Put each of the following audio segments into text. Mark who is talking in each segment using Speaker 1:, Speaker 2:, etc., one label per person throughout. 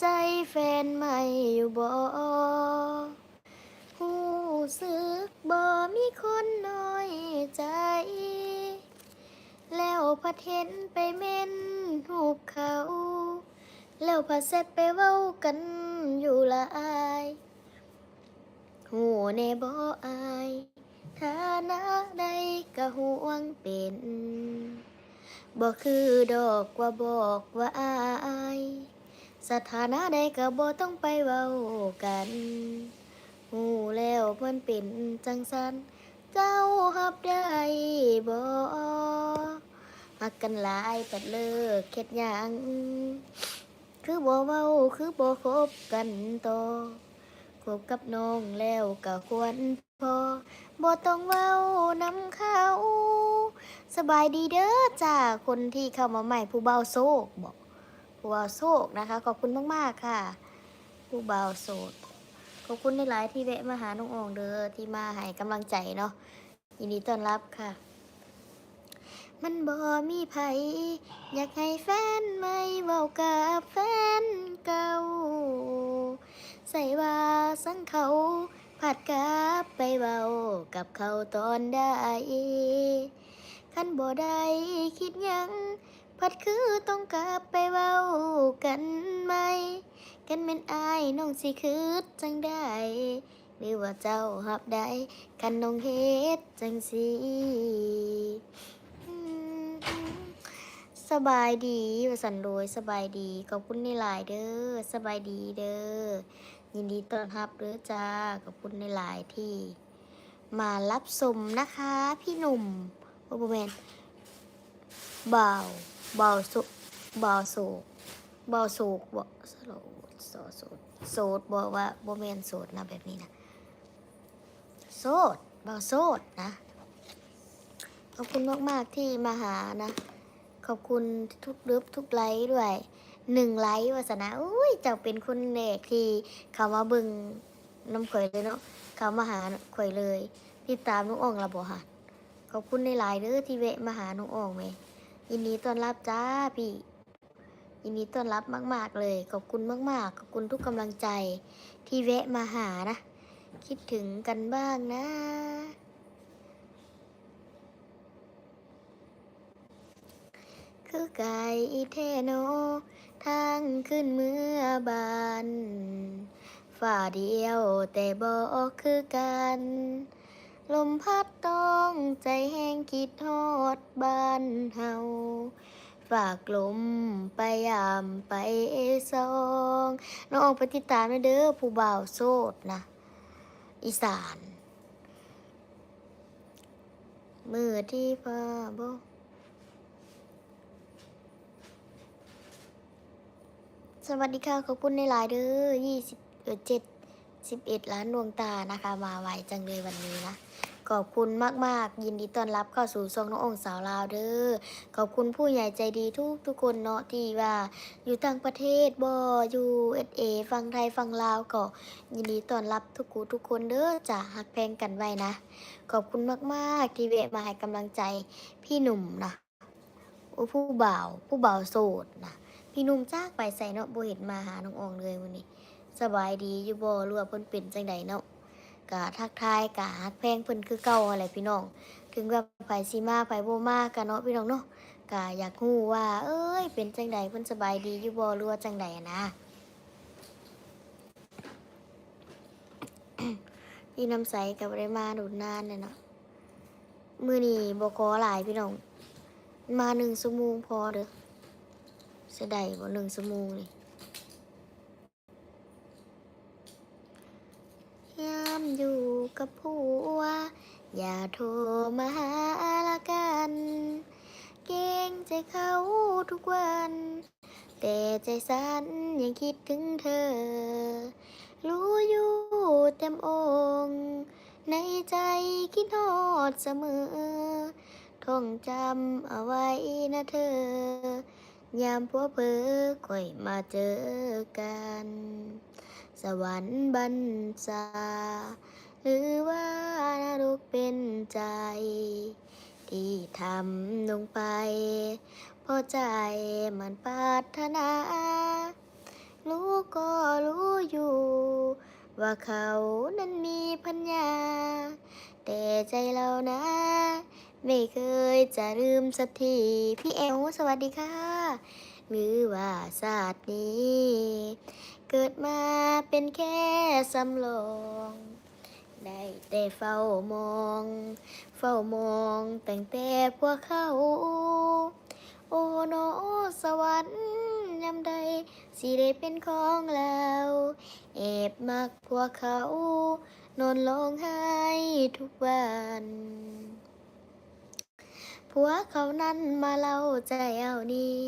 Speaker 1: ใจแฟนใหม่อยู่บ่หูสึกบ่มีคนน้อยใจ แล้วพัดเห็นไปเม่นหูบเขา แล้วพัดเสร็จไปเว้ากันอยู่ละอายหูแน่บ่อายฐานะใดก็ห่วงเป็นบ่คือดอกว่าบอกว่าอาย สถานะใดก็บ่ต้องไปเว้ากันหูแล้วมันเป็นจังสัน เจ้าหับได้บ่มักกันหลายปัดเลิกเข็ดยังคือบ่เว้าคือบ่คบกันต่อคบกับน้องแล้วก็ควรพอบ่ต้องเว้านำเขาสบายดีเด้อจ้าคนที่เข้ามาใหม่ผู้เบาโซกบอก ผู้เบาโซกนะคะ ขอบคุณมาก ๆ ค่ะผู้เบาวโสด ขอบคุณในหลายที่แวะมาหาน้ององเด้อที่มาให้กำลังใจเนาะยินดีต้อนรับค่ะ มันบ่มีไผอยากให้แฟนใหม่เว้ากับแฟนเก่า ใส่ว่าสังเขาผัดกลับไปเว้ากับเขาตอนได้คันบ่ได้คิดยัง พัดคือต้องกลับไปเว้ากันไหม กันเป็นอายน้องสิคืดจังได้หรือว่าเจ้าหับได้กันน้องเฮ็ดจังสิอืมสบายดีวสันโดยสบายดี ขอบคุณในหลายเด้อสบายดีเด้อยินดีต้อนรับเด้อจ้าขอบคุณในหลายที่ มารับชมนะคะ พี่หนุ่มโอเบแมนบ่าว บาสุบ่าวโศกบ่าวโศกบ่สโลโสโสดโสดบอกว่าโบแมนโสดนะแบบนี้นะโสดบาโสดนะขอบคุณมาก ๆ ที่มาหานะ ขอบคุณทุกเลิฟทุกไลค์ด้วยหนึ่งไลค์วาสนาอุ้ยเจ้าเป็นคนแรกที่เขามาบึงน้ำข่อยเลยเนาะเขามาหาข่อยเลย ติดตามน้องอ่องเราบอกค่ะขอบคุณในหลายๆเด้อที่แวะมาหาน้องอ่องไหม ยินดีต้อนรับจ้าพี่ ยินดีต้อนรับมาก ๆ เลย ขอบคุณมาก ๆ ขอบคุณทุกกำลังใจที่แวะมาหานะ คิดถึงกันบ้างนะ คือไก่เทโน ทางขึ้นเมื่อบานฝ่าเดียวแต่บอกคือกัน ลมพัดต้องใจแห้งคิดฮอดบ้านเฮา ฝากลมไปยามไปซอง น้องออกไปติดตามนะเด้อผู้บ่าวโสดนะ อีสานมือที่ฟ้าบสวัสดีค่ะ ขอบคุณในหลายเด้อยี่สิบเออเจ็ดสิบเอ็ดล้านดวงตานะคะ มาไวจังเลยวันนี้นะ ขอบคุณมากๆ ยินดีต้อนรับเข้าสู่ทรงน้ององค์สาวลาวเด้อขอบคุณผู้ใหญ่ใจดีทุกทุกคนเนาะที่ว่า อยู่ต่างประเทศบอยู่เอเอฟังไทยฟังลาวก็ยินดีต้อนรับทุกคูทุกคนเด้อจะหักแพงกันไว้นะ ขอบคุณมากๆ ที่เวะมาให้กำลังใจพี่หนุ่มนะผู้บ่าวผู้บ่าวโสดนะพี่หนุ่มจากไปใส่เนาะบ่เห็นมาหาน้ององเลยวันนี้ สบายดีอยู่บ่รือว่าเพิ่นเป็นจังใดเนาะ กะทักทายกะฮักแพงเพิ่นคือเก่าอะไรพี่น้อง ถึงว่าไผสิมาไผบ่มากะเนาะพี่น้องเนาะกะอยากฮู้ว่า เอ้ย เป็นจังใดเพิ่นสบายดีอยู่บ่หรือว่าจังใดนะพี่น้ำใสกับได้มาดนนานเลยเนาะมือนี้บ่ขอหลายพี่น้อง มาหนึ่งชั่วโมงพอเด้อเสียดายบ่หนึ่งชั่วโมงนี่ ยามอยู่กับผัว อย่าโทรมาหาละกัน เก่งใจเขาทุกวัน แต่ใจสั่นยังคิดถึงเธอ รู้อยู่เต็มองในใจคิดทอดเสมอ ท่องจำเอาไว้นะเธอ ยามพัวเพอค่อยมาเจอกัน สวรรค์บัญชาหรือว่านรกเป็นใจ ที่ทำลงไปเพราะใจมันปรารถนา รู้ก็รู้อยู่ ว่าเขานั้นมีพัญญา แต่ใจเรานะ ไม่เคยจะลืมสักที พี่เอลสวัสดีค่ะหรือว่าศาสตร์นี้ เกิดมาเป็นแค่สำรองได้แต่เฝ้ามอง เฝ้ามองตั้งแต่พวกเขา โอ้โนสวรรค์ยามใดสิได้เป็นของเราแอบมักพวกเขา นอนร้องไห้ทุกวันผัวเขานั้นมาเล่าใจเอานี่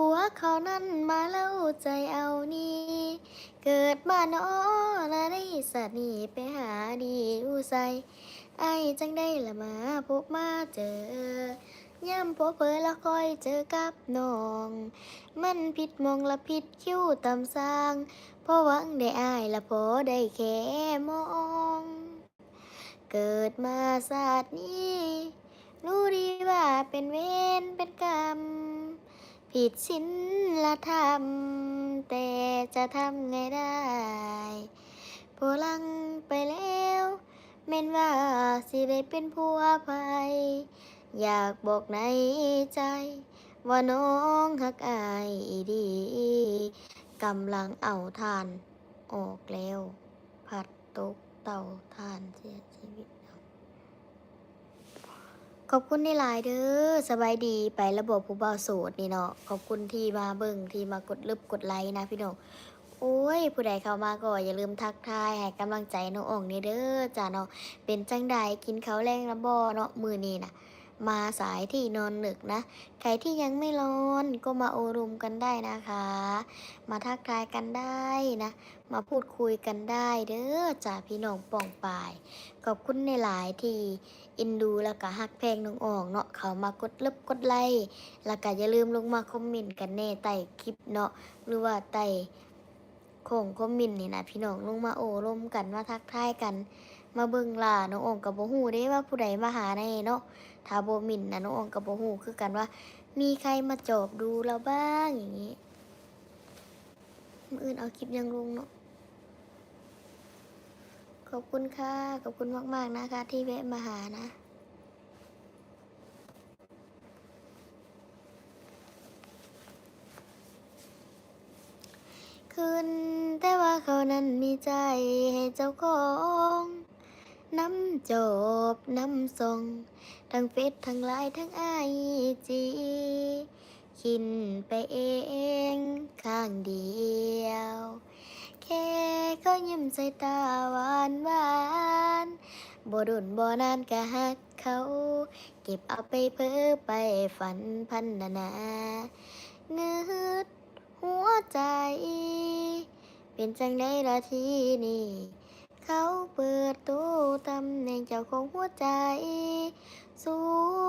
Speaker 1: ผัวเขานั้นมาเล่าใจเอานี่ เกิดมาเนาะละได้สัตว์นี่ไปหาดีอุใสไอจังได้ละมาพบมาเจอย่ำพบเพอแล้วคอยเจอกับน้อง มันผิดมองละผิดคิ้วตำสร้างเพราะหวังได้อายละพอได้แค่มอง เกิดมาศาสตร์นี้ รู้ดีว่าเป็นเวรเป็นกรรม ผิดศีลธรรม แต่จะทำไงได้พลังไปแล้วแม่นว่าสิได้เป็นผัวภัย อยากบอกในใจ ว่าน้องหักอายอีดีกำลังเอาทานออกแล้ว ผัดตกเต่าทานเสียชีวิต ขอบคุณในหลายเด้อสบายดีไประบบผู้บ่าวโสดนี่เนาะขอบคุณที่มาเบิ่งที่มากดลึบกดไลค์นะพี่น้องโอ้ย ผู้ใดเข้ามาก็อย่าลืมทักทายให้กำลังใจน้องอ่องนี่เด้อจ้าเนาะเป็นจังใดกินเขาแรงระบอเนาะมือนี่น่ะ มาสายที่นอนดึกนะ ใครที่ยังไม่นอนก็มาโอรุมกันได้นะคะ มาทักทายกันได้นะ มาพูดคุยกันได้เด้อจาพี่น้องป่องปาย ขอบคุณในหลายที่อินดูแล้วก็ฮักเพลงน้องอ่องเนาะเขามากดเลิบกดไลค์แล้วก็อย่าลืมลงมาคอมเมนต์กันแน่ใต้คลิปเนาะหรือว่าใต้โค้งคอมเมนต์นี่นะพี่น้องลงมาโอร่มกันมาทักทายกัน มาเบิ่งล่ะน้องอ่องกับโบฮูได้ว่าผู้ใดมาหาในเนาะ ถ้าโบมินนะน้ององกับโบฮูคือกันว่า มีใครมาจอบดูเราบ้างอย่างนี้มืออื่นเอาคลิปยังลงเนาะขอบคุณค่ะ ขอบคุณมาก ๆ นะคะ ที่แวะมาหานะ คืนแต่ว่าเขานั้นมีใจให้เจ้าของ น้ำจบ น้ำทรง ทั้งเฟซทั้งไลน์ทั้งไอจีคินไปเองข้างเดียว แค่เขายิ้มใส่ตาหวานหวานบ่ดุนบ่นานก็ฮักเขา เก็บเอาไปเพ้อไปฝันพันนานาเงืดหัวใจ เป็นจังได้ละทีนี่ เขาเปิดตู้ตำแหน่งเจ้าของหัวใจ สุ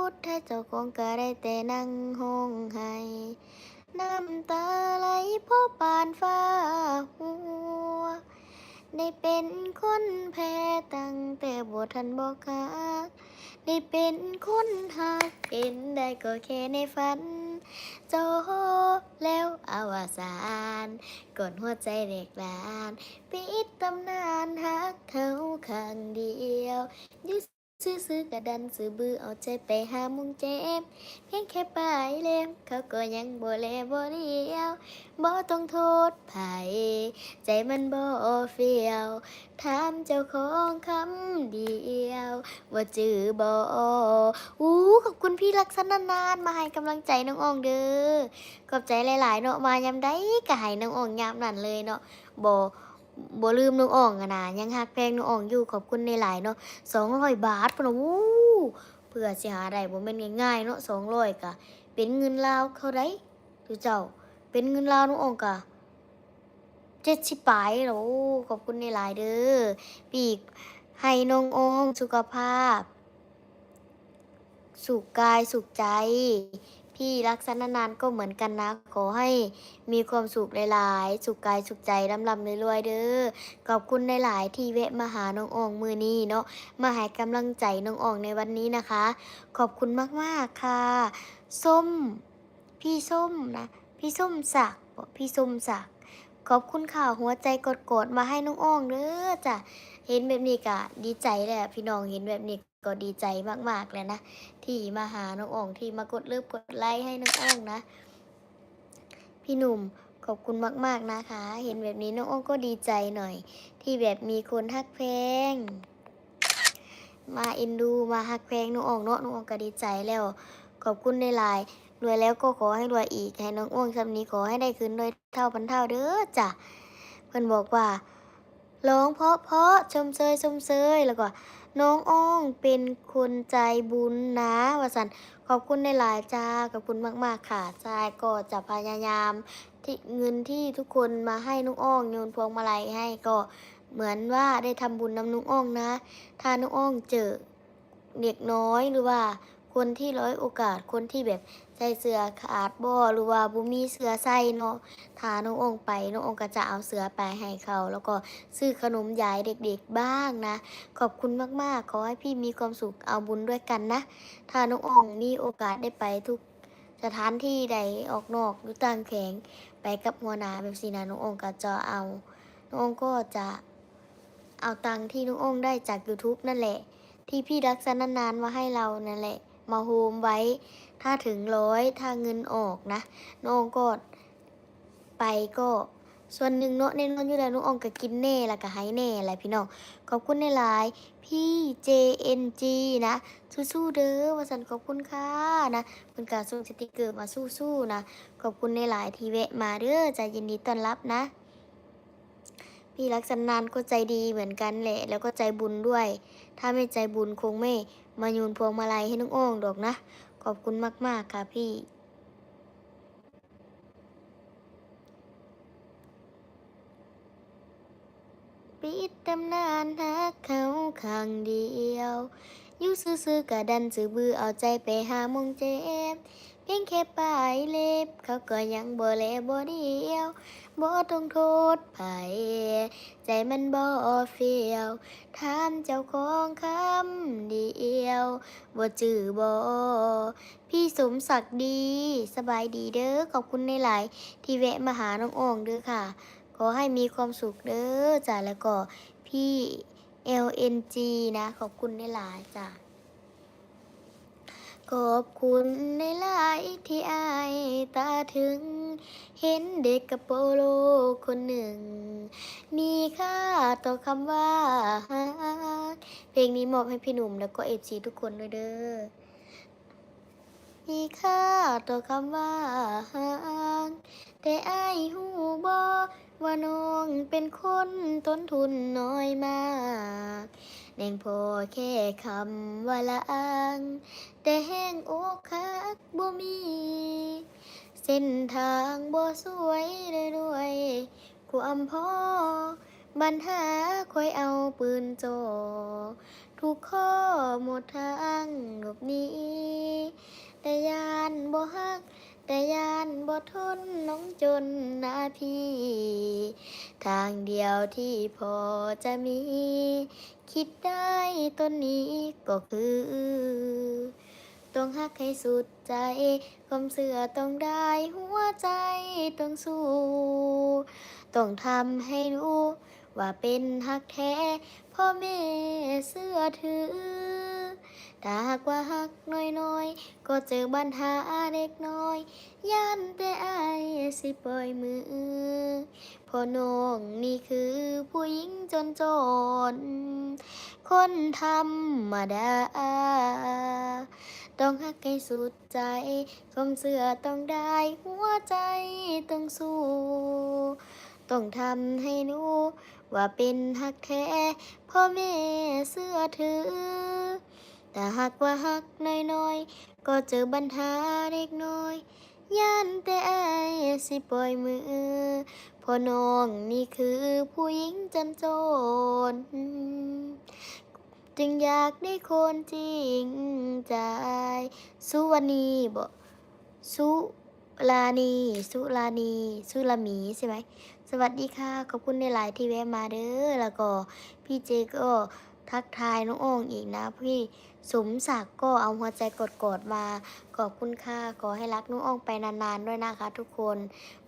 Speaker 1: ดท้ายเจ้าของก็ได้แต่นั่งห้องไห้น้ำตาไหลเพราะปานฟ้าหัว ได้เป็นคนแพ้ตั้งแต่บ่ทันบอกคักได้เป็นคนหักเป็นได้ก็แค่ในฝันจบแล้วอวสานก่อนหัวใจเด็กลานปิดตำนานหักเขาข้างเดียว อยืดซื้อกระดันซื้อบือเอาใจไปหามุงเจ็บเพียงแค่ปลายเล็บเขาก็ยังบ่แลบ่เลียวบ่ต้องโทษไผใจมันบ่เฟียวถามเจ้าของคำเดียว ว่าจือบ่อู้ขอบคุณพี่ลักษณะนานมาให้กำลังใจน้องอองเด้อขอบใจหลาย ๆ เนาะมายามใดก็ให้น้องอองยามนั้นเลยเนาะบ่ บ่ลืมน้องอ่องอะนะยังฮักแพงน้องอ่องอยู่ขอบคุณในหลายเนาะ200บาทพุ่นน่ะวู้เพื่อสิหาได้บ่แม่นง่ายๆเนาะสองร้อยกะเป็นเงินลาวเท่าไดคือเจ้า เป็นเงินลาวน้องอ่องกะเจ็ดสิบปลายโอ้ขอบคุณในหลายเด้อปีกให้น้องอ่องสุขภาพ สุขกายสุขใจ พี่รักษณนานก็เหมือนกันนะ ขอให้มีความสุขหลายๆ สุขกายสุขใจร่ำรำรวยๆเด้อขอบคุณหลายๆที่แวะมาหาน้องอองมือนี้เนาะมาให้กำลังใจน้องอองในวันนี้นะคะ ขอบคุณมากๆค่ะ ส้ม พี่ส้มนะ พี่ส้มศักดิ์พี่ส้มศักดิ์ขอบคุณข่าวหัวใจกดๆมาให้น้องอองเด้อจ้ะเห็นแบบนี้ก็ดีใจแหละพี่น้องเห็นแบบนี้ ก็ดีใจมากๆเลยนะ ที่มาหาน้องอ่องที่มากดเลิฟกดไลค์ให้น้องอ่องนะ พี่หนุ่มขอบคุณมาก ๆนะคะ เห็นแบบนี้น้องอ่องก็ดีใจหน่อย ที่แบบมีคนฮักแพลงมาเอ็นดูมาฮักแพลงน้องอ่องเนาะน้องอ่องก็ดีใจแล้ว ขอบคุณในไลน์รวยแล้วก็ขอให้รวยอีกให้น้องอ่องคำนี้ขอให้ได้คืนด้วยเท่าพันเท่าเด้อจ้ะเพื่อนบอกว่าร้องเพราะเพราะชมเชยชมเชยแล้วก็ น้องอ้องเป็นคนใจบุญนะวสันขอบคุณในหลายจ้าขอบคุณมาก ๆ ค่ะจายก็จะพยายามที่เงินที่ทุกคนมาให้น้องอ้องโยนพวงมาลัยให้ก็เหมือนว่าได้ทำบุญนำน้องอ้องนะ ถ้าน้องอ้องเจอเด็กน้อยหรือว่า คนที่ร้อยโอกาสคนที่แบบใส่เสื้อขาดบ่หรือว่าบุมีเสื้อใส่เนาะถ้าน้ององไปน้ององก็จะเอาเสื้อไปให้เขา แล้วก็ซื้อขนมยายเด็กๆบ้างนะ ขอบคุณมากๆ ขอให้พี่มีความสุขเอาบุญด้วยกันนะ ถ้าน้ององมีโอกาสได้ไปทุกสถานที่ใดออกนอกหรือต่างแข่งไปกับหัวหน้าแบบสีนะน้ององก็จะเอาน้ององก็จะเอาตังที่น้ององได้จาก YouTube นั่นแหละ ที่พี่รักษานานๆมาให้เรานั่นแหละ มาโฮมไว้ ถ้าถึงร้อยถ้าเงินออกนะน้องก็ไปก็ส่วนหนึ่งเนาะในนอนอยู่แล้วน้องอองก็กินแน่แล้วก็ให้แน่อะไรพี่น้องขอบคุณในหลายพี่ JNG นะ สู้ๆเด้อวาสันขอบคุณค่ะนะเป็นการส่งสติกเกอร์มาสู้ๆนะ ขอบคุณในหลายที่แวะมาเด้อใจยินดีต้อนรับนะ พี่รักษานานก็ใจดีเหมือนกันแหละ แล้วก็ใจบุญด้วย ถ้าไม่ใจบุญคงไม่มาโยนพวงมาลัยให้น้องอ้องดอกนะ ขอบคุณมาก ๆ ค่ะพี่ปิดตำนานฮักเขาข้างเดียว อยู่ซื่อๆกะดันซื่อบือเอาใจไปหามงเจ็บ เพียงแค่ปลายเล็บ เขาก็ยังบ่แลบ่เดียว บ่ต้องโทษไผใจมันบ่เฟียวถามเจ้าของคำเดียวบ่จื้อบ่พี่สมศักดิ์ดีสบายดีเด้อขอบคุณในหลายที่แวะมาหาน้องอ่องเด้อค่ะ ขอให้มีความสุขเด้อจ้ะแล้วก็พี่ LNG นะ ขอบคุณในหลายจ้ะ ขอบคุณในหลายที่อายตาถึง เห็นเด็กกับโปโลคนหนึ่ง มีค่าต่อคำว่าฮักเพลงนี้มอบให้พี่หนุ่มแล้วก็เอฟซีทุกคนด้วยเด้อ มีค่าต่อคำว่าฮักแต่อายหูบอว่าน้องเป็นคนต้นทุนน้อยมาก แน่งพอแค่คำว่าละอางแต่แห้งอกหักบ่มี เส้นทางบ่สวยเลยด้วยความพ่อบัญหาคอยเอาปืนโจ ทุกข้อหมดทางหลบหนีแต่ยานบ่ฮัก แต่ยานบ่ทนน้องจนนาทีทางเดียวที่พอจะมี คิดได้ต้นนี้ก็คือ ต้องฮักให้สุดใจความเสือต้องได้หัวใจต้องสู้ ต้องทำให้รู้ว่าเป็นฮักแท้พ่อแม่เสื้อถือ ถ้าหากว่าฮักน้อยๆ ก็เจอปัญหาเด็กน้อย ย่านแต่อายสิปล่อยมือเพอน้องนี่คือผู้หญิงจนจน คนธรรมดา ต้องฮักให้สุดใจความเสือต้องได้หัวใจต้องสู้ ต้องทำให้รู้ว่าเป็นฮักแท้พ่อแม่เสื้อถือ แต่หากว่าฮักน้อยๆ ก็เจอปัญหาเด็กน้อย ย่านแต่อายสิปล่อยมือพอน้องนี่คือผู้หญิงจันโจร จึงอยากได้คนจริงใจ สุวรรณีบ่สุลานี สุลานี สุลามีใช่ไหม สวัสดีค่ะ ขอบคุณในหลายที่แวะมาเด้อ แล้วก็พี่เจก็ ทักทายน้องโอ่งอีกนะพี่สมศักดิ์ก็เอาหัวใจกดๆมา ขอบคุณค่ะขอให้รักน้องอ้องไปนานๆด้วยนะคะ ทุกคน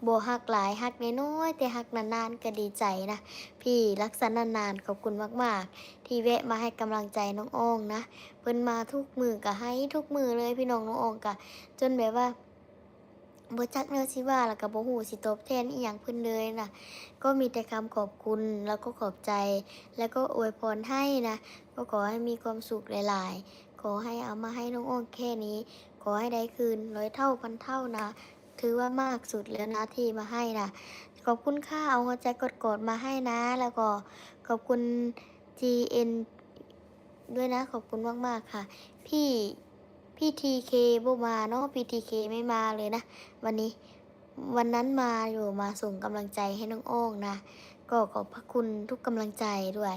Speaker 1: โบฮักหลายฮักน้อยๆแต่ฮักนานๆก็ดีใจนะ พี่รักษานานๆขอบคุณมากๆ ที่แวะมาให้กำลังใจน้องอ้องนะเพิ่นมาทุกมือก็ให้ทุกมือเลยพี่น้องน้องอ้องก็จนแบบว่า บ่จักแนวสิว่าแล้วก็บ่ฮู้สิตอบแทนอีหยังเพิ่นเลยนะก็มีแต่คำขอบคุณแล้วก็ขอบใจ แล้วก็อวยพรให้นะก็ขอให้มีความสุขหลาย ๆ ขอให้เอามาให้น้องอ้องแค่นี้ ขอให้ได้คืนร้อยเท่าพันเท่านะ ถือว่ามากสุดแล้วนะที่มาให้นะขอบคุณค่าเอาหัวใจกดๆมาให้นะ แล้วก็ขอบคุณ GN ด้วยนะขอบคุณมาก ๆ ค่ะ พี่ พี่ทีเคบ่มาเนาะพี่ทีเคไม่มาเลยนะ วันนี้วันนั้นมาอยู่มาส่งกำลังใจให้น้องโอ้งนะ ก็ขอบพระคุณทุกกำลังใจด้วย